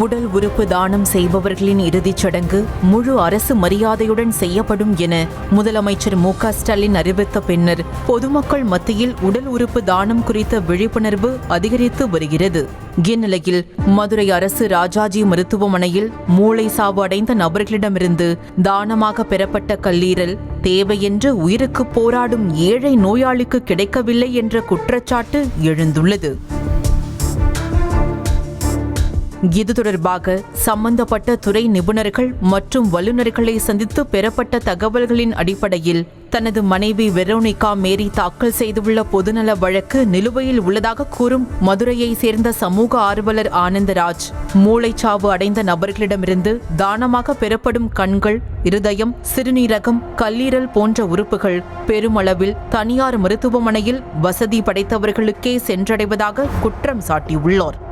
உடல் உறுப்பு தானம் செய்பவர்களின் இறுதிச் சடங்கு முழு அரசு மரியாதையுடன் செய்யப்படும் என முதலமைச்சர் மு க ஸ்டாலின் அறிவித்த பின்னர் பொதுமக்கள் மத்தியில் உடல் உறுப்பு தானம் குறித்த விழிப்புணர்வு அதிகரித்து வருகிறது. இந்நிலையில் மதுரை அரசு ராஜாஜி மருத்துவமனையில் மூளை சாவு அடைந்த நபர்களிடமிருந்து தானமாக பெறப்பட்ட கல்லீரல் தேவையென்று உயிருக்கு போராடும் ஏழை நோயாளிக்கு கிடைக்கவில்லை என்ற குற்றச்சாட்டு எழுந்துள்ளது. இது தொடர்பாக சம்பந்தப்பட்ட துறை நிபுணர்கள் மற்றும் வல்லுநர்களை சந்தித்து பெறப்பட்ட தகவல்களின் அடிப்படையில் தனது மனைவி வெரோனிகா மேரி தாக்கல் செய்துள்ள பொதுநல வழக்கு நிலுவையில் உள்ளதாக கூறும் மதுரையை சேர்ந்த சமூக ஆர்வலர் ஆனந்தராஜ். மூளைச்சாவு அடைந்த நபர்களிடமிருந்து தானமாக பெறப்படும் கண்கள் இருதயம் சிறுநீரகம் கல்லீரல் போன்ற உறுப்புகள் பெருமளவில் தனியார் மருத்துவமனையில் வசதி படைத்தவர்களுக்கே சென்றடைவதாக குற்றம் சாட்டியுள்ளார்.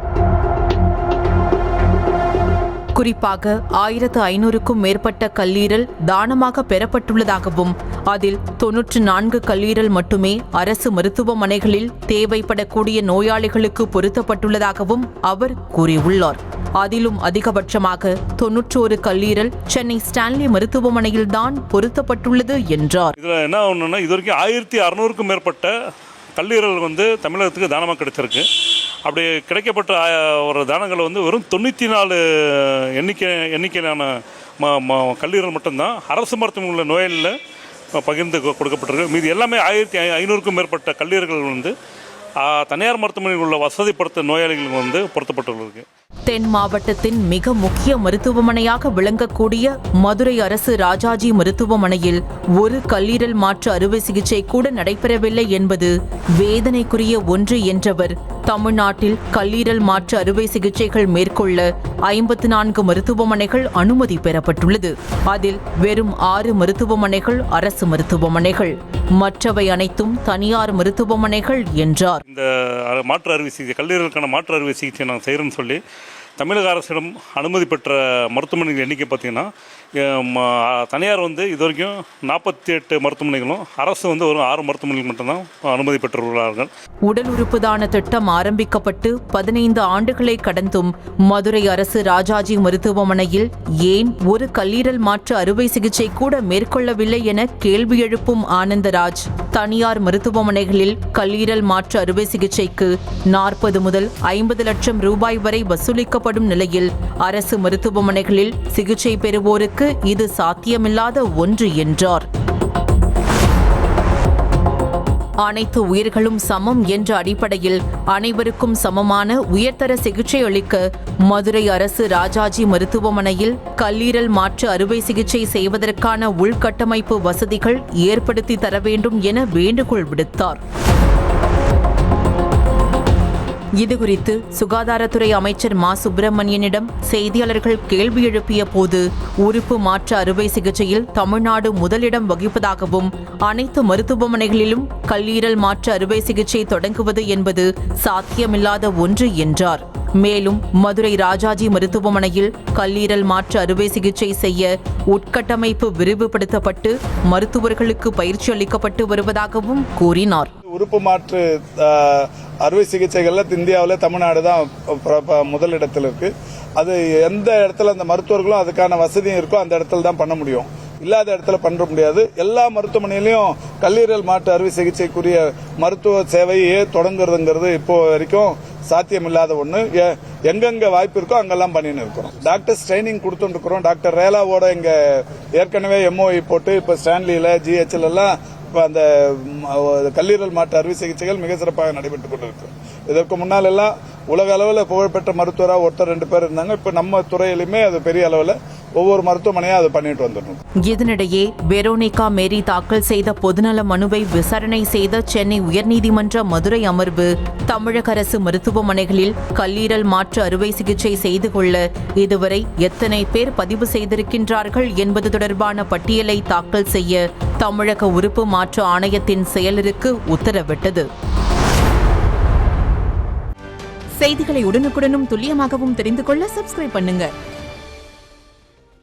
குறிப்பாக ஆயிரத்து ஐநூறுக்கும் மேற்பட்ட கல்லீரல் தானமாக பெறப்பட்டுள்ளதாகவும் அதில் தொன்னூற்று நான்கு கல்லீரல் மட்டுமே அரசு மருத்துவமனைகளில் தேவைப்படக்கூடிய நோயாளிகளுக்கு பொருத்தப்பட்டுள்ளதாகவும் அவர் கூறியுள்ளார். அதிலும் அதிகபட்சமாக தொன்னூற்றோரு கல்லீரல் சென்னை ஸ்டான்லி மருத்துவமனையில் தான் பொருத்தப்பட்டுள்ளது என்றார். இதில் என்ன ஒன்றுன்னா இது வரைக்கும் ஆயிரத்தி அறநூறுக்கும் மேற்பட்ட கல்லீரல் வந்து தமிழகத்துக்கு தானமாக கிடைச்சிருக்கு. அப்படி கிடைக்கப்பட்ட ஒரு தானங்கள் வந்து வெறும் தொண்ணூற்றி நாலு எண்ணிக்கை எண்ணிக்கையிலான ம ம கல்லீரல் மட்டும்தான். அரசு மருத்துவமனையில் உள்ள நோயாளியில் பகிர்ந்து கொடுக்கப்பட்டிருக்கு. மீதி எல்லாமே ஆயிரத்தி ஐ ஐநூறுக்கும் மேற்பட்ட கல்லீரல்கள் வந்து தனியார் மருத்துவமனையில் உள்ள வசதிப்படுத்த நோயாளிகளுக்கு வந்து பொருத்தப்பட்டுள்ளது தென் மாவட்டத்தின் மிக முக்கிய மருத்துவமனையாக விளங்கக்கூடிய மதுரை அரசு ராஜாஜி மருத்துவமனையில் ஒரு கல்லீரல் மாற்று அறுவை சிகிச்சை கூட நடைபெறவில்லை என்பது வேதனைக்குரிய ஒன்று என்றவர். தமிழ்நாட்டில் கல்லீரல் மாற்று அறுவை சிகிச்சைகள் மேற்கொள்ள ஐம்பத்து நான்கு மருத்துவமனைகள் அனுமதி பெறப்பட்டுள்ளது. அதில் வெறும் ஆறு மருத்துவமனைகள் அரசு மருத்துவமனைகள். மற்றவை அனைத்தும் தனியார் மருத்துவமனைகள் என்றார். இந்த மாற்று அறுவை சிகிச்சை கல்லீரலுக்கான மாற்று அறுவை சிகிச்சை நாங்கள் செய்கிறோம்னு சொல்லி தமிழக அரசிடம் அனுமதி பெற்ற மருத்துவமனைகள் எண்ணிக்கை பார்த்திங்கன்னா தனியார் வந்து இது வரைக்கும் நாற்பத்தி எட்டு மருத்துவமனைகளும் அரசு வந்து ஒரு ஆறு மருத்துவமனைகள் மட்டும்தான் அனுமதி பெற்றுள்ளார்கள். உடல் உறுப்பு தான திட்டம் ஆரம்பிக்கப்பட்டு பதினைந்து ஆண்டுகளை கடந்தும் மதுரை அரசு ராஜாஜி மருத்துவமனையில் ஏன் ஒரு கல்லீரல் மாற்று அறுவை சிகிச்சை கூட மேற்கொள்ளவில்லை என கேள்வி எழுப்பும் ஆனந்தராஜ். தனியார் மருத்துவமனைகளில் கல்லீரல் மாற்று அறுவை சிகிச்சைக்கு நாற்பது முதல் ஐம்பது லட்சம் ரூபாய் வரை வசூலிக்கப்படும் நிலையில் அரசு மருத்துவமனைகளில் சிகிச்சை பெறுவோருக்கு இது சாத்தியமில்லாத ஒன்று என்றார். அனைத்து உயிர்களும் சமம் என்ற அடிப்படையில் அனைவருக்கும் சமமான உயர்தர சிகிச்சை அளிக்க மதுரை அரசு ராஜாஜி மருத்துவமனையில் கல்லீரல் மாற்று அறுவை சிகிச்சை செய்வதற்கான உள்கட்டமைப்பு வசதிகள் ஏற்படுத்தி தர வேண்டும் என வேண்டுகோள் விடுத்தார். இதுகுறித்து சுகாதாரத்துறை அமைச்சர் மா. சுப்பிரமணியனிடம் செய்தியாளர்கள் கேள்வி எழுப்பிய போது உறுப்பு மாற்று அறுவை சிகிச்சையில் தமிழ்நாடு முதலிடம் வகிப்பதாகவும் அனைத்து மருத்துவமனைகளிலும் கல்லீரல் மாற்று அறுவை சிகிச்சை தொடங்குவது என்பது சாத்தியமில்லாத ஒன்று என்றார். மேலும் மதுரை ராஜாஜி மருத்துவமனையில் கல்லீரல் மாற்று அறுவை சிகிச்சை செய்ய உட்கட்டமைப்பு விரிவுபடுத்தப்பட்டு மருத்துவர்களுக்கு பயிற்சி அளிக்கப்பட்டு வருவதாகவும் கூறினார். உறுப்பு மாற்று அறுவை சிகிச்சைகளில் இந்தியாவில் தமிழ்நாடு தான் ப- முதலிடத்தில் இருக்கு. அது எந்த இடத்துல அந்த மருத்துவர்களும் அதுக்கான வசதியும் இருக்கோ அந்த இடத்துல தான் பண்ண முடியும். இல்லாத இடத்துல பண்ண முடியாது. எல்லா மருத்துவமனையிலையும் கல்லீரல் மாற்று அறுவை சிகிச்சைக்குரிய மருத்துவ சேவையே தொடங்குறதுங்கிறது இப்போ வரைக்கும் சாத்தியமில்லாத ஒன்று எங்கெங்க வாய்ப்பு இருக்கோ அங்கெல்லாம் பண்ணின்னு இருக்கிறோம். டாக்டர்ஸ் ட்ரைனிங் கொடுத்துட்டு இருக்கிறோம். டாக்டர் ரேலாவோட இங்க ஏற்கனவே எம்ஓஐ போட்டு இப்போ ஸ்டான்லியில் ஜிஹெச்ல எல்லாம் இப்போ அந்த கல்லீரல் மாற்று அறுவை சிகிச்சைகள் மிக சிறப்பாக நடைபெற்றுக் கொண்டிருக்கு. இதற்கு முன்னால் எல்லாம் உலக அளவில் புகழ்பெற்ற மருத்துவராக ஒருத்தர் ரெண்டு பேர் இருந்தாங்க. இப்போ நம்ம துறையிலுமே அது பெரிய அளவில் ஒவ்வொரு மருத்துவமனையாக அதை பண்ணிட்டு வந்துட்டோம் இதனிடையே வெரோனிகா மேரி தாக்கல் செய்த பொதுநல மனுவை விசாரணை செய்த சென்னை உயர்நீதிமன்ற மதுரை அமர்வு தமிழக அரசு மருத்துவமனைகளில் கல்லீரல் மாற்று அறுவை சிகிச்சை செய்து கொள்ள இதுவரை எத்தனை பேர் பதிவு செய்திருக்கின்றார்கள் என்பது தொடர்பான பட்டியலை தாக்கல் செய்ய தமிழக உறுப்பு மாற்று ஆணையத்தின் செயலருக்கு உத்தரவிட்டது. செய்திகளை உடனுக்குடனும் துல்லியமாகவும் தெரிந்து கொள்ள சப்ஸ்கிரைப் பண்ணுங்கள்